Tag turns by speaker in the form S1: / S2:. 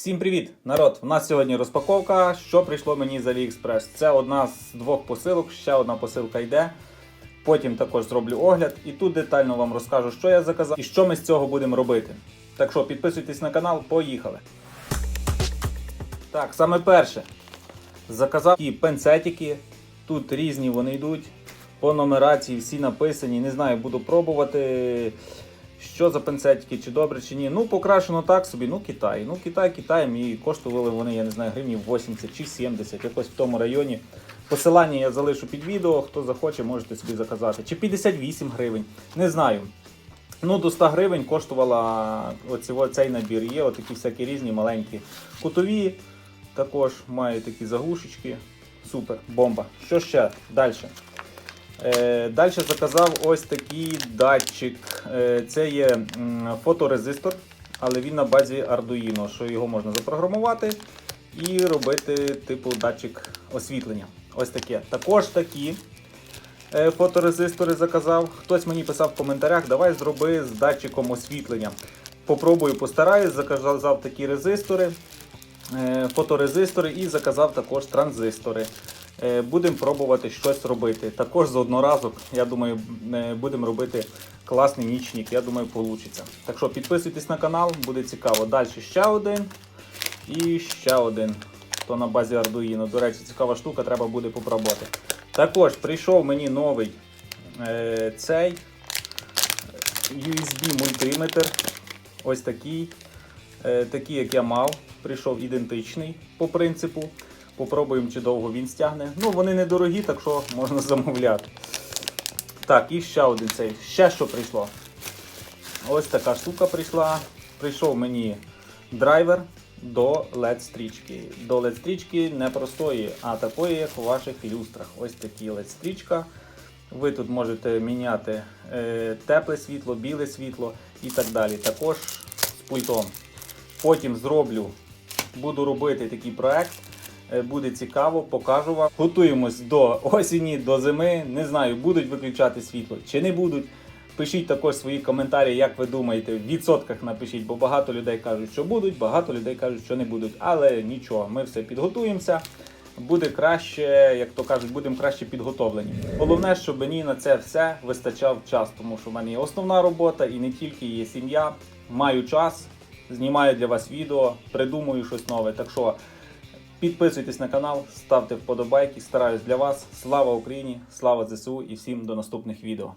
S1: Всім привіт, народ! У нас сьогодні розпаковка. Що прийшло мені з AliExpress? Це одна з двох посилок, ще одна посилка йде. Потім також зроблю огляд і тут детально вам розкажу, що я заказав і що ми з цього будемо робити. Так що підписуйтесь на канал, поїхали. Так, саме перше. Заказав такі пенцетики. Тут різні вони йдуть. По нумерації всі написані. Не знаю, буду пробувати. Що за пенцетики, чи добре, чи ні. Ну, покрашено так собі, ну Китай. Ну, Китай Китаєм і коштували вони, я не знаю, гривнів 80 чи 70, якось в тому районі. Посилання я залишу під відео, хто захоче, можете собі заказати. Чи 58 гривень, не знаю. Ну, до 100 гривень коштувала оці, цей набір. Є отакі всякі різні маленькі кутові. Також має такі заглушечки. Супер, бомба. Що ще? Далі. Е, Далі заказав ось такий датчик. Е, Це є фоторезистор, але він на базі Arduino, що його можна запрограмувати і робити типу датчик освітлення. Ось таке. Також такі е, фоторезистори заказав. Хтось мені писав в коментарях, давай зроби з датчиком освітлення. Попробую, постараюсь, заказав такі резистори, фоторезистори і заказав також транзистори. Е, Будемо пробувати щось робити. Також з одноразок, я думаю, е, будемо робити класний нічник. Я думаю, вийде. Так що підписуйтесь на канал, буде цікаво. Далі ще один і ще один. То на базі Arduino. До речі, цікава штука, треба буде попробувати. Також прийшов мені новий е, цей USB мультиметр. Ось такий. Такий, як я мав. Прийшов ідентичний по принципу. Попробуємо, чи довго він стягне. Ну, вони недорогі, так що можна замовляти. Так, і ще один цей. Ще що прийшло. Ось така штука прийшла. Прийшов мені драйвер до LED-стрічки. До LED-стрічки не простої, а такої, як у ваших люстрах. Ось такі LED-стрічка. Ви тут можете міняти е, тепле світло, біле світло і так далі. Також з пультом. Потім зроблю, буду робити такий проект. Е, Буде цікаво, покажу вам. Готуємось до осені, до зими. Не знаю, будуть виключати світло чи не будуть. Пишіть також свої коментарі, як ви думаєте, в відсотках напишіть, бо багато людей кажуть, що будуть, багато людей кажуть, що не будуть. Але нічого, ми все підготуємося. Буде краще, як то кажуть, будемо краще підготовлені. Головне, щоб мені на це все вистачав час, тому що в мене є основна робота і не тільки є сім'я. Маю час, знімаю для вас відео, придумую щось нове. Так що підписуйтесь на канал, ставте вподобайки, стараюсь для вас. Слава Україні, слава ЗСУ і всім до наступних відео.